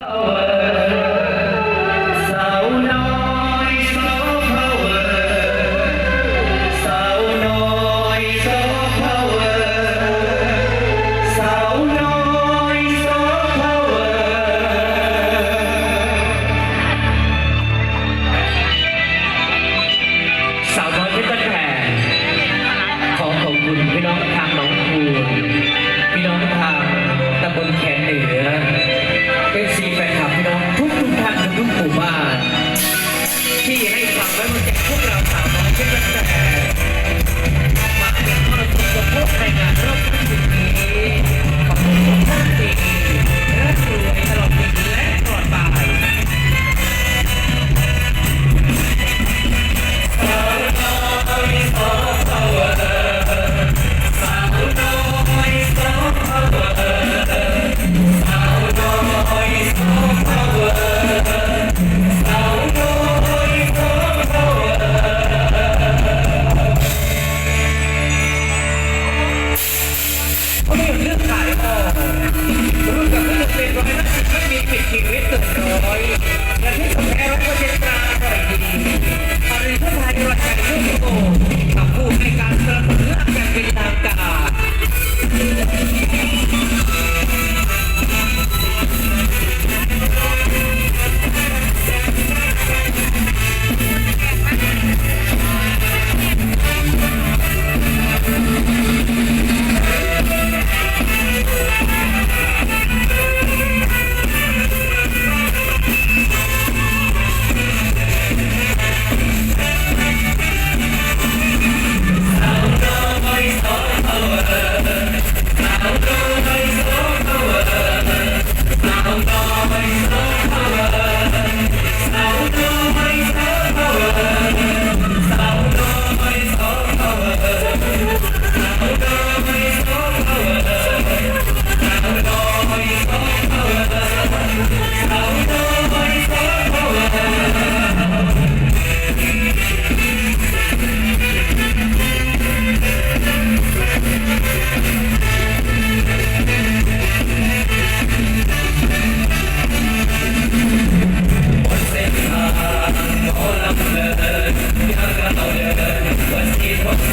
เอ่ย ไม่มีสิทธิชีวิตสุดน้อยและที่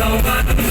no one